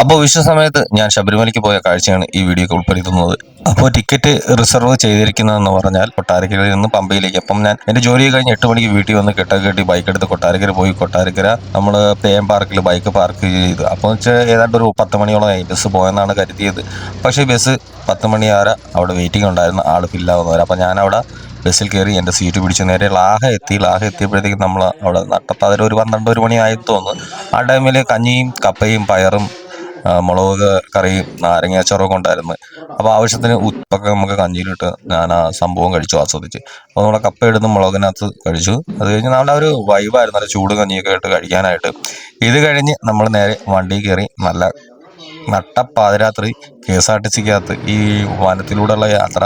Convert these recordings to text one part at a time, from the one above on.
അപ്പോൾ വിഷു സമയത്ത് ഞാൻ ശബരിമലയ്ക്ക് പോയ കാഴ്ചയാണ് ഈ വീഡിയോ ഉൾപ്പെടുത്തുന്നത്. അപ്പോൾ ടിക്കറ്റ് റിസർവ് ചെയ്തിരിക്കുന്നതെന്ന് പറഞ്ഞാൽ കൊട്ടാരക്കരയിൽ നിന്ന് പമ്പയിലേക്ക്. അപ്പം ഞാൻ എന്റെ ജോലി കഴിഞ്ഞ് എട്ട് മണിക്ക് വീട്ടിൽ വന്ന് കെട്ട കെട്ടി ബൈക്ക് എടുത്ത് കൊട്ടാരക്കര പോയി. കൊട്ടാരക്കര നമ്മൾ പേ എം പാർക്കിൽ ബൈക്ക് പാർക്ക് ചെയ്ത്. അപ്പോൾ വെച്ചാൽ ഏതാണ്ട് ഒരു പത്ത് മണിയോളമായി ബസ് പോയെന്നാണ് കരുതിയത്. പക്ഷേ ബസ് പത്ത് മണി മണിയാറ് അവിടെ വെയിറ്റിംഗ് ഉണ്ടായിരുന്നു ആൾ ഫില്ലാവുന്നവർ അപ്പോൾ ഞാനവിടെ ബസ്സിൽ കയറി എന്റെ സീറ്റ് പിടിച്ച് നേരെ ലാഹ എത്തി. ലാഹ എത്തിയപ്പോഴത്തേക്കും നമ്മൾ അവിടെ നട്ടപ്പാതിര ഒരു പന്ത്രണ്ട് ഒരു മണിയായി തോന്നുന്നു. ആ ടൈമിൽ കഞ്ഞിയും കപ്പയും പയറും മുളക് കറിയും നാരങ്ങ അച്ചാറൊക്കെ ഉണ്ടായിരുന്നു. അപ്പോൾ ആവശ്യത്തിന് ഉപ്പൊക്കെ നമുക്ക് കഞ്ഞിയിലിട്ട് ഞാൻ ആ സംഭവം കഴിച്ചു ആസ്വദിച്ച്. അപ്പോൾ നമ്മളെ കപ്പ എടുത്ത് മുളകിനകത്ത് കഴിച്ചു. അത് കഴിഞ്ഞ് നമ്മുടെ ഒരു വൈബായിരുന്നു നല്ല ചൂട് കഞ്ഞിയൊക്കെ ഇട്ട് കഴിക്കാനായിട്ട്. ഇത് കഴിഞ്ഞ് നമ്മൾ നേരെ വണ്ടി കയറി നല്ല നട്ടപ്പാതിരാത്രി കെ എസ് ആർ ടി സിക്കകത്ത് ഈ വനത്തിലൂടെയുള്ള യാത്ര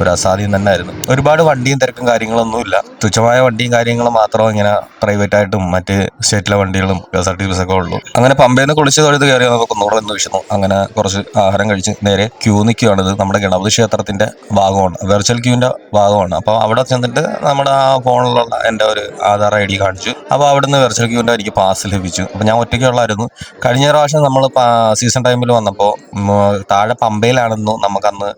ഒരു അസാധ്യം തന്നെ ആയിരുന്നു ഒരുപാട് വണ്ടിയും തിരക്കും കാര്യങ്ങളൊന്നുമില്ല. തുച്ഛമായ വണ്ടിയും കാര്യങ്ങളും മാത്രം ഇങ്ങനെ പ്രൈവറ്റ് ആയിട്ടും മറ്റ് സ്റ്റേറ്റിലെ വണ്ടികളും കെ എസ് ആർ ടി ഒക്കെ ഉള്ളൂ. അങ്ങനെ പമ്പയിൽ നിന്ന് കുളിച്ച് തൊഴുത് കയറി നമുക്ക് ഒന്നുകൂടെ ഒന്ന് വിഷമം അങ്ങനെ കുറച്ച് ആഹാരം കഴിച്ച് നേരെ ക്യൂ നിൽക്കുകയാണിത് നമ്മുടെ ഗണപതി ക്ഷേത്രത്തിന്റെ ഭാഗമാണ്. വെർച്വൽ ക്യൂവിന്റെ ഭാഗമാണ്. അപ്പോൾ അവിടെ ചെന്നിട്ട് നമ്മുടെ ആ ഫോണിലുള്ള എന്റെ ഒരു ആധാർ ഐ ഡി കാണിച്ചു. അപ്പോൾ അവിടുന്ന് വെർച്വൽ ക്യൂവിന്റെ എനിക്ക് പാസ് ലഭിച്ചു. അപ്പോൾ ഞാൻ ഒറ്റയ്ക്കുള്ളായിരുന്നു. കഴിഞ്ഞ പ്രാവശ്യം നമ്മൾ സീസൺ ടൈമിൽ വന്നപ്പോൾ താഴെ പമ്പയിലാണെന്നു നമുക്കന്ന്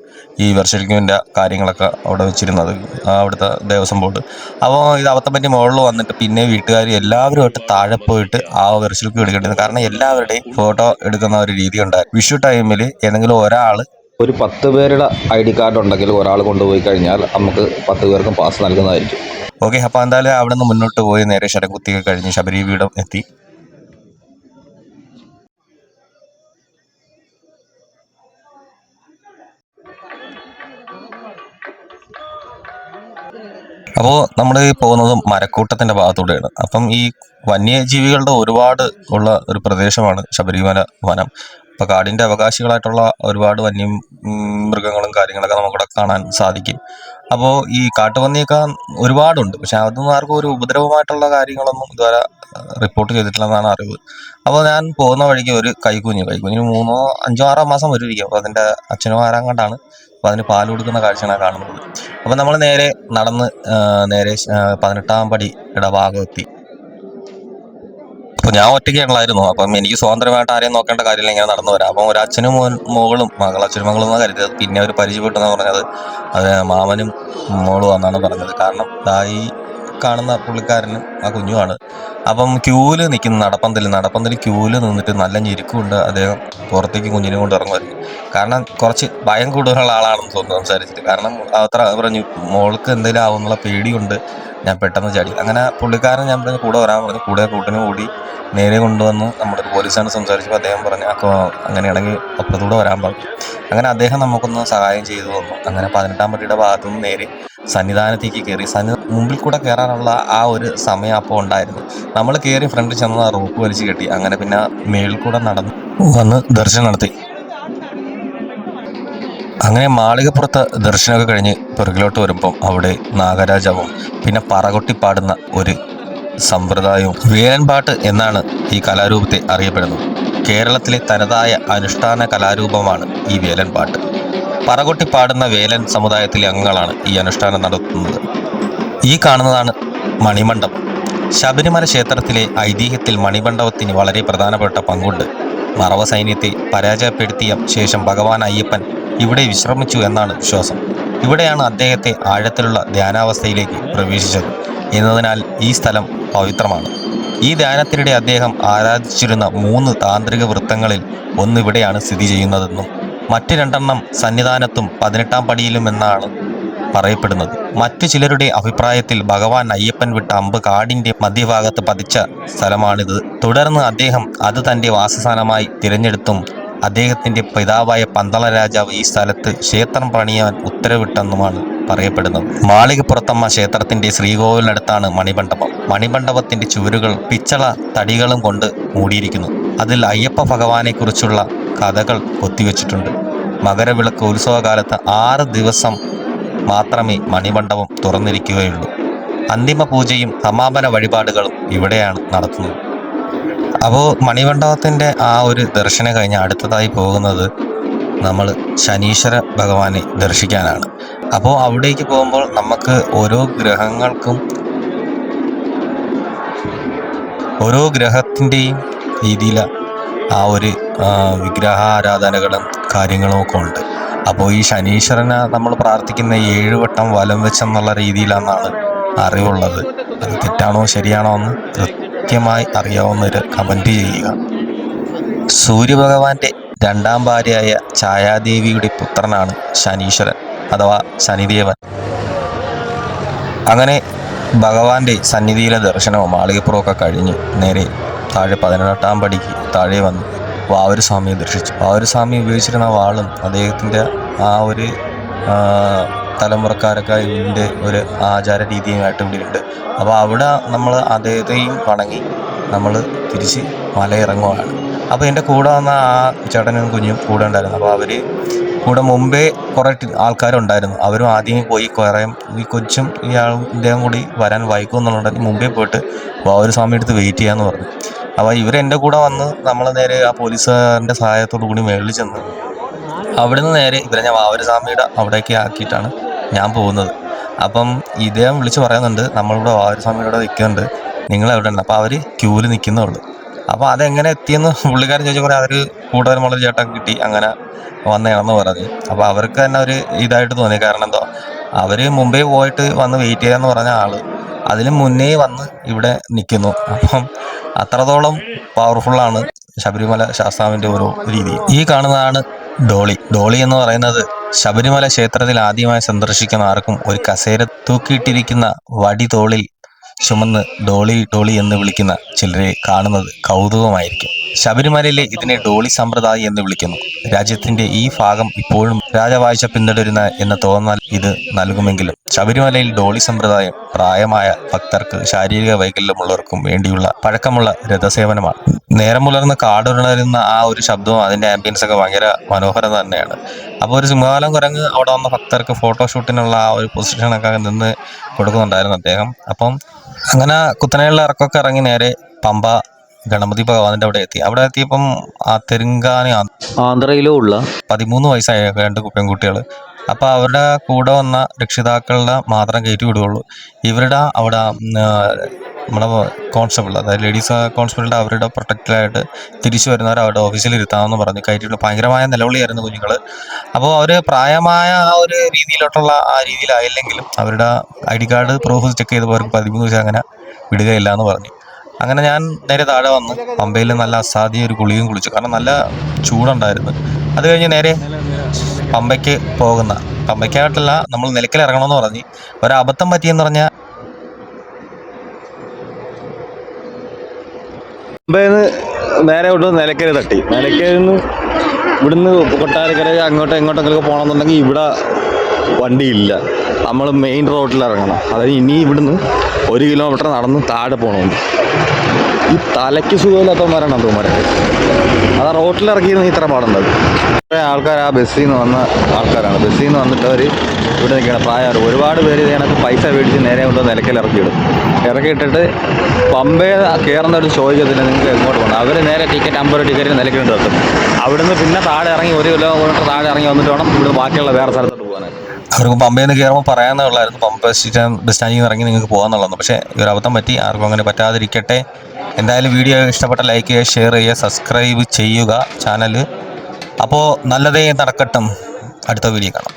ഈ വെർച്വൽ ക്യൂവിന്റെ കാര്യങ്ങളൊക്കെ അവിടെ വെച്ചിരുന്നത് അവിടുത്തെ ദേവസ്വം ബോർഡ്. അപ്പോൾ ഇത് അവത്തപ്പന്റെ പറ്റി മുകളിൽ വന്നിട്ട് പിന്നെ വീട്ടുകാർ എല്ലാവരുമായിട്ട് താഴെ പോയിട്ട് ആ വെർച്വൽ എടുക്കേണ്ടിരുന്നു കാരണം എല്ലാവരുടെയും ഫോട്ടോ എടുക്കുന്ന ഒരു രീതി ഉണ്ടായിരുന്നു. വിഷു ടൈമിൽ ഏതെങ്കിലും ഒരാൾ ഒരു പത്ത് പേരുടെ ഐ ഡി കാർഡ് ഉണ്ടെങ്കിൽ ഒരാൾ കൊണ്ടുപോയി കഴിഞ്ഞാൽ നമുക്ക് പത്ത് പേർക്കും പാസ് നൽകുന്നതായിരിക്കും. ഓക്കെ അപ്പോൾ എന്തായാലും അവിടെ നിന്ന് മുന്നോട്ട് പോയി നേരെ ശരംകുത്തിയൊക്കെ കഴിഞ്ഞ് ശബരി പീഠം എത്തി. അപ്പോൾ നമ്മൾ പോകുന്നത് മരക്കൂട്ടത്തിന്റെ ഭാഗത്തൂടെയാണ്. അപ്പം ഈ വന്യജീവികളുടെ ഒരുപാട് ഉള്ള ഒരു പ്രദേശമാണ് ശബരിമല വനം. അപ്പൊ കാടിന്റെ അവകാശികളായിട്ടുള്ള ഒരുപാട് വന്യ മൃഗങ്ങളും കാര്യങ്ങളൊക്കെ നമുക്കിവിടെ കാണാൻ സാധിക്കും. അപ്പോൾ ഈ കാട്ടുപന്നിയൊക്കെ ഒരുപാടുണ്ട്. പക്ഷെ അതൊന്നും ആർക്കും ഒരു ഉപദ്രവമായിട്ടുള്ള കാര്യങ്ങളൊന്നും ഇതുവരെ റിപ്പോർട്ട് ചെയ്തിട്ടില്ലെന്നാണ് അറിവ്. അപ്പോൾ ഞാൻ പോകുന്ന വഴിക്ക് ഒരു കൈക്കുഞ്ഞ് കൈക്കുഞ്ഞിന് മൂന്നോ അഞ്ചോ ആറോ മാസം വരുമായിരിക്കും അപ്പോൾ അതിന്റെ അച്ഛനും ആരാങ്ങാണ്ടാണ് അപ്പോൾ അതിന് പാൽ കൊടുക്കുന്ന കാഴ്ചയാണ് കാണുന്നത്. അപ്പോൾ നമ്മൾ നേരെ നടന്ന് നേരെ പതിനെട്ടാം പടിയുടെ ഭാഗം എത്തി. അപ്പോൾ ഞാൻ ഒറ്റയ്ക്കാണല്ലായിരുന്നു അപ്പം എനിക്ക് സ്വതന്ത്രമായിട്ട് ആരെയും നോക്കേണ്ട കാര്യമില്ല ഇങ്ങനെ നടന്നു വരാം. അപ്പം ഒരു അച്ഛനും മോൻ മോളും മകളച്ഛനും മകളും എന്നാണ് കരുതിയത്? പിന്നെ അവർ പരിചയപ്പെട്ടെന്ന് പറഞ്ഞത്? അത് മാമനും മോളും എന്നാണ് പറഞ്ഞത്. കാരണം ഈ കാണുന്ന പുള്ളിക്കാരനും ആ കുഞ്ഞുമാണ്. അപ്പം ക്യൂവിൽ നിൽക്കുന്ന നടപ്പന്തൽ നടപ്പന്തൽ ക്യൂവിൽ നിന്നിട്ട് നല്ല ഞെരുക്കുണ്ട് അദ്ദേഹം പുറത്തേക്ക് കുഞ്ഞിനെ കൊണ്ട് ഇറങ്ങുമായിരുന്നു കാരണം കുറച്ച് ഭയം കൂടുതലുള്ള ആളാണെന്ന് തോന്നുന്നു സംസാരിച്ചിട്ട്. കാരണം അത്ര പറഞ്ഞു മോൾക്ക് എന്തെങ്കിലും ആവുന്നുള്ള പേടിയുണ്ട്. ഞാൻ പെട്ടെന്ന് ചാടി. അങ്ങനെ പുള്ളിക്കാരൻ ഞാൻ പറഞ്ഞു കൂടെ വരാൻ പറഞ്ഞു. കൂടെ കൂട്ടിന് കൂടി നേരെ കൊണ്ടുവന്ന് നമ്മുടെ പോലീസാണ് സംസാരിച്ചപ്പോൾ അദ്ദേഹം പറഞ്ഞു അപ്പോൾ അങ്ങനെയാണെങ്കിൽ അപ്പുറത്തൂടെ വരാൻ പറഞ്ഞു. അങ്ങനെ അദ്ദേഹം നമുക്കൊന്ന് സഹായം ചെയ്തു തന്നു. അങ്ങനെ പതിനെട്ടാം പട്ടിയുടെ ഭാഗത്തുനിന്ന് നേരെ സന്നിധാനത്തേക്ക് കയറി സന്നി മുമ്പിൽ കൂടെ കയറാനുള്ള ആ ഒരു സമയം അപ്പോൾ ഉണ്ടായിരുന്നു. നമ്മൾ കയറി ഫ്രണ്ടിൽ ചെന്ന് ആ റോപ്പ് വലിച്ചു കെട്ടി. അങ്ങനെ പിന്നെ മേളിൽ കൂടെ നടന്ന് വന്ന് ദർശനം നടത്തി. അങ്ങനെ മാളികപ്പുറത്ത് ദർശനമൊക്കെ കഴിഞ്ഞ് പിറകിലോട്ട് വരുമ്പം അവിടെ നാഗരാജാവും പിന്നെ പറകൊട്ടി പാടുന്ന ഒരു സമ്പ്രദായവും വേലൻപാട്ട് എന്നാണ് ഈ കലാരൂപത്തെ അറിയപ്പെടുന്നത്. കേരളത്തിലെ തനതായ അനുഷ്ഠാന കലാരൂപമാണ് ഈ വേലൻപാട്ട് പറകൊട്ടി പാടുന്ന വേലൻ സമുദായത്തിലെ അംഗങ്ങളാണ് ഈ അനുഷ്ഠാനം നടത്തുന്നത്. ഈ കാണുന്നതാണ് മണിമണ്ഡപം. ശബരിമല ക്ഷേത്രത്തിലെ ഐതിഹ്യത്തിൽ മണിമണ്ഡപത്തിന് വളരെ പ്രധാനപ്പെട്ട പങ്കുണ്ട്. മറവ സൈന്യത്തെ പരാജയപ്പെടുത്തിയ ശേഷം ഭഗവാൻ അയ്യപ്പൻ ഇവിടെ വിശ്രമിച്ചു എന്നാണ് വിശ്വാസം. ഇവിടെയാണ് അദ്ദേഹത്തെ ആഴത്തിലുള്ള ധ്യാനാവസ്ഥയിലേക്ക് പ്രവേശിച്ചത് എന്നതിനാൽ ഈ സ്ഥലം പവിത്രമാണ്. ഈ ധ്യാനത്തിനിടെ അദ്ദേഹം ആരാധിച്ചിരുന്ന മൂന്ന് താന്ത്രിക വൃത്തങ്ങളിൽ ഒന്നിവിടെയാണ് സ്ഥിതി ചെയ്യുന്നതെന്നും മറ്റ് രണ്ടെണ്ണം സന്നിധാനത്തും പതിനെട്ടാം പടിയിലും എന്നാണ് പറയപ്പെടുന്നത്. മറ്റു ചിലരുടെ അഭിപ്രായത്തിൽ ഭഗവാൻ അയ്യപ്പൻ വിട്ട അമ്പ് കാടിന്റെ മധ്യഭാഗത്ത് പതിച്ച സ്ഥലമാണിത്. തുടർന്ന് അദ്ദേഹം അത് തന്റെ വാസസ്ഥാനമായി തിരഞ്ഞെടുത്തും അദ്ദേഹത്തിന്റെ പിതാവായ പന്തള രാജാവ് ഈ സ്ഥലത്ത് ക്ഷേത്രം പണിയാൻ ഉത്തരവിട്ടെന്നുമാണ് പറയപ്പെടുന്നത്. മാളികപ്പുറത്തമ്മ ക്ഷേത്രത്തിന്റെ ശ്രീകോവിലിനടുത്താണ് മണിമണ്ഡപം. മണിമണ്ഡപത്തിന്റെ ചുവരുകൾ പിച്ചള തടികളും കൊണ്ട് മൂടിയിരിക്കുന്നു. അതിൽ അയ്യപ്പ ഭഗവാനെ കുറിച്ചുള്ള കഥകൾ കൊത്തിവെച്ചിട്ടുണ്ട്. മകരവിളക്ക് ഉത്സവകാലത്ത് ആറ് ദിവസം മാത്രമേ മണിമണ്ഡപം തുറന്നിരിക്കുകയുള്ളൂ. അന്തിമ പൂജയും സമാപന വഴിപാടുകളും ഇവിടെയാണ് നടത്തുന്നത്. അപ്പോൾ മണിമണ്ഡപത്തിന്റെ ആ ഒരു ദർശനം കഴിഞ്ഞ് അടുത്തതായി പോകുന്നത് നമ്മൾ ശനീശ്വര ഭഗവാനെ ദർശിക്കാനാണ്. അപ്പോൾ അവിടേക്ക് പോകുമ്പോൾ നമുക്ക് ഓരോ ഗ്രഹങ്ങൾക്കും ഓരോ ഗ്രഹത്തിന്റെയും രീതിയിൽ ആ ഒരു വിഗ്രഹ വിഗ്രഹാരാധനകളും കാര്യങ്ങളും ഒക്കെ ഉണ്ട്. അപ്പോൾ ഈ ശനീശ്വരനെ നമ്മൾ പ്രാർത്ഥിക്കുന്ന ഏഴ് വട്ടം വലം വെച്ചെന്നുള്ള രീതിയിലാണെന്നാണ് അറിവുള്ളത്. അത് തെറ്റാണോ ശരിയാണോ എന്ന് കൃത്യമായി അറിയാവുന്നവർ കമന്റ് ചെയ്യുക. സൂര്യഭഗവാന്റെ രണ്ടാം ഭാര്യയായ ഛായാദേവിയുടെ പുത്രനാണ് ശനീശ്വരൻ അഥവാ ശനിദേവൻ. അങ്ങനെ ഭഗവാന്റെ സന്നിധിയിലെ ദർശനവും മാളികപ്പുറമൊക്കെ കഴിഞ്ഞ് നേരെ താഴെ പതിനെട്ടാം പടിക്ക് താഴെ വന്ന്. വാവര് സ്വാമിയെ ദർശിച്ചു. വാവര് സ്വാമി ഉപയോഗിച്ചിരുന്ന വാളും അദ്ദേഹത്തിന്റെ ആ ഒരു തലമുറക്കാരൊക്കെ ഇതിന്റെ ഒരു ആചാര രീതിയുമായിട്ട് ഇവിടെയുണ്ട്. അപ്പോൾ അവിടെ നമ്മൾ അദ്ദേഹത്തെയും വണങ്ങി. നമ്മൾ തിരിച്ച് മലയിറങ്ങുകയാണ് അപ്പോൾ എന്റെ കൂടെ വന്ന ആ ചേട്ടനും കുഞ്ഞും കൂടെ ഉണ്ടായിരുന്നു. അപ്പോൾ അവർ കൂടെ മുമ്പേ കുറേ ആൾക്കാരുണ്ടായിരുന്നു. അവരും ആദ്യം പോയി കുറേ ഈ കൊച്ചും ഇയാളും ഇദ്ദേഹം കൂടി വരാൻ വൈകും മുമ്പേ പോയിട്ട് വാവൂർ സ്വാമി അടുത്ത് വെയിറ്റ് ചെയ്യാമെന്ന് പറഞ്ഞു. അപ്പോൾ ഇവരെന്റെ കൂടെ വന്ന് നമ്മൾ നേരെ ആ പോലീസുകാരന്റെ സഹായത്തോടു കൂടി മേളിൽ ചെന്ന് അവിടെ നിന്ന് നേരെ ഇവരെ ഞാൻ വാവരസ്വാമിയുടെ അവിടേക്ക് ആക്കിയിട്ടാണ് ഞാൻ പോകുന്നത്. അപ്പം ഇദ്ദേഹം വിളിച്ച് പറയുന്നുണ്ട് നമ്മളിവിടെ വാവരസ്വാമിയുടെ നിൽക്കുന്നുണ്ട്. നിങ്ങൾ എവിടെ ഉണ്ട്? അപ്പോൾ അവർ ക്യൂവിൽ നിൽക്കുന്നുള്ളൂ. അപ്പോൾ അതെങ്ങനെ എത്തിയെന്ന് പുള്ളിക്കാരൻ ചോദിച്ചപ്പോൾ അവർ കൂടുതൽ മുളക് ചേട്ടൻ കിട്ടി അങ്ങനെ വന്നതാണെന്ന് പറഞ്ഞു. അപ്പോൾ അവർക്ക് തന്നെ ഒരു ഇതായിട്ട് തോന്നി. കാരണം എന്തോ അവർ മുംബൈ പോയിട്ട് വന്ന് വെയിറ്റ് ചെയ്യാന്ന് പറഞ്ഞ ആൾ അതിന് മുന്നേ വന്ന് ഇവിടെ നിൽക്കുന്നു. അപ്പം അത്രത്തോളം പവർഫുള്ളാണ് ശബരിമല ശാസ്താവിന്റെ ഓരോ രീതി. ഈ കാണുന്നതാണ് ഡോളി. ഡോളി എന്ന് പറയുന്നത് ശബരിമല ക്ഷേത്രത്തിൽ ആദ്യമായി സന്ദർശിക്കുന്ന ആർക്കും ഒരു കസേര തൂക്കിയിട്ടിരിക്കുന്ന വടി തോളിൽ ചുമന്ന് ഡോളി ഡോളി എന്ന് വിളിക്കുന്ന ചിലരെ കാണുന്നത് കൗതുകമായിരിക്കും. ശബരിമലയിലെ ഇതിനെ ഡോളി സമ്പ്രദായം എന്ന് വിളിക്കുന്നു. രാജ്യത്തിന്റെ ഈ ഭാഗം ഇപ്പോഴും രാജവാഴ്ച പിന്തുടരുന്ന എന്ന തോന്നൽ ഇത് നൽകുമെങ്കിലും ശബരിമലയിൽ ഡോളി സമ്പ്രദായം പ്രായമായ ഭക്തർക്ക് ശാരീരിക വൈകല്യമുള്ളവർക്കും വേണ്ടിയുള്ള പഴക്കമുള്ള രഥസേവനമാണ്. നേരം പുലർന്ന് കാടുണരുന്ന ആ ഒരു ശബ്ദവും അതിന്റെ ആംബിയൻസ് ഒക്കെ ഭയങ്കര മനോഹരം തന്നെയാണ്. അപ്പോൾ ഒരു സിംഹകാലം കുരങ്ങ് അവിടെ വന്ന ഭക്തർക്ക് ഫോട്ടോഷൂട്ടിനുള്ള ആ ഒരു പൊസിഷനൊക്കെ നിന്ന് കൊടുക്കുന്നുണ്ടായിരുന്നു അദ്ദേഹം. അപ്പം അങ്ങനെ കുത്തനെയുള്ള ഇറക്കൊക്കെ ഇറങ്ങി നേരെ പമ്പ ഗണപതി ഭഗവാന്റെ അവിടെ എത്തി. അവിടെ എത്തിയപ്പം ആ തെരുങ്കാന ആന്ധ്രയിലും ഉള്ള പതിമൂന്ന് വയസ്സായ രണ്ട് പെൺകുട്ടികൾ അപ്പോൾ അവരുടെ കൂടെ വന്ന രക്ഷിതാക്കളുടെ മാത്രം കയറ്റി വിടുകയുള്ളൂ. ഇവരുടെ അവിടെ നമ്മളെ നമ്മുടെ കോൺസ്റ്റബിൾ അതായത് ലേഡീസ് കോൺസ്റ്റബിളിന്റെ അവരുടെ പ്രൊട്ടക്റ്റിലായിട്ട് തിരിച്ചു വരുന്നവർ അവരുടെ ഓഫീസിൽ ഇരുത്താമെന്ന് പറഞ്ഞു. കയറ്റിയിട്ട് ഭയങ്കരമായ നിലവിളിയായിരുന്നു കുഞ്ഞുങ്ങൾ അപ്പോൾ അവർ പ്രായമായ ആ ഒരു രീതിയിലോട്ടുള്ള ആ രീതിയിലായില്ലെങ്കിലും അവരുടെ I D card proof check ചെയ്തപ്പോൾ അവർക്ക് പതിമൂന്ന് ദിവസം അങ്ങനെ വിടുകയില്ല എന്ന് പറഞ്ഞു. അങ്ങനെ ഞാൻ നേരെ താഴെ വന്ന്. പമ്പയിൽ നല്ല അസാധ്യ ഒരു കുളിയും കുളിച്ചു കാരണം നല്ല ചൂടുണ്ടായിരുന്നു. അത് കഴിഞ്ഞ് നേരെ പമ്പയ്ക്ക് പോകുന്ന പമ്പയ്ക്കായിട്ടല്ല നമ്മൾ നിലയ്ക്കൽ ഇറങ്ങണമെന്ന് പറഞ്ഞ്. ഒരബദ്ധം പറ്റിയെന്ന് പറഞ്ഞാൽ മുംബൈന്ന് നേരെ വിട്ട് നിലക്കര തട്ടി. നിന്ന് ഇവിടുന്ന് കൊട്ടാരക്കര അങ്ങോട്ടോ ഇങ്ങോട്ടെങ്കിലൊക്കെ പോകണമെന്നുണ്ടെങ്കിൽ ഇവിടെ വണ്ടിയില്ല. നമ്മൾ മെയിൻ റോഡിൽ ഇറങ്ങണം. അതായത് ഇനി ഇവിടുന്ന് ഒരു കിലോമീറ്റർ നടന്ന് താഴെ പോകണമെന്ന്. ഈ തലയ്ക്ക് സുഖമില്ലാത്തവന്മാരാണ് അതുമാരൊക്കെ റോട്ടിൽ ഇറക്കിയിരുന്ന ഇത്ര പാടുണ്ടത് കുറേ ആൾക്കാർ ആ ബസ്സിൽ നിന്ന് വന്ന ആൾക്കാരാണ്. ബസ്സിൽ നിന്ന് വന്നിട്ട് അവർ ഇവിടെ നിൽക്കണം പ്രായമാണ് ഒരുപാട് പേര് ഇതിനകത്ത് പൈസ മേടിച്ച് നേരെ കൊണ്ട് നിലയ്ക്കൽ ഇറക്കിയിടും. ഇറക്കിയിട്ടിട്ട് പമ്പേ കയറുന്ന ഒരു ചോദിക്കത്തില്ല നിങ്ങൾക്ക് എങ്ങോട്ട് പോകണം അവർ നേരെ ടിക്കറ്റ് അമ്പത് ടിക്കറ്റ് നിലയ്ക്കലുണ്ട് എത്തും അവിടുന്ന് പിന്നെ താഴെ ഇറങ്ങി ഒരു കിലോമീറ്റർ താഴെ ഇറങ്ങി വന്നിട്ട് വേണം ഇവിടുന്ന് ബാക്കിയുള്ള വേറെ സ്ഥലത്തോട്ട് പോകാനായിട്ട് അവർക്ക് പമ്പയിൽ നിന്ന് കയറുമ്പോൾ പറയാമെന്നുള്ളായിരുന്നു പമ്പ ബസ് സ്റ്റാൻഡ് ബസ് സ്റ്റാൻഡിൽ ഇറങ്ങി നിങ്ങൾക്ക് പോകാന്നുള്ളത് പക്ഷേ ഈ ഒരു അബദ്ധം പറ്റി ആർക്കും അങ്ങനെ പറ്റാതിരിക്കട്ടെ. എന്തായാലും വീഡിയോ ഇഷ്ടപ്പെട്ട ലൈക്ക് ചെയ്യുക ഷെയർ ചെയ്യുക സബ്സ്ക്രൈബ് ചെയ്യുക ചാനൽ അപ്പോൾ നല്ലതേ നടക്കട്ടും. അടുത്ത വീഡിയോ കാണാം.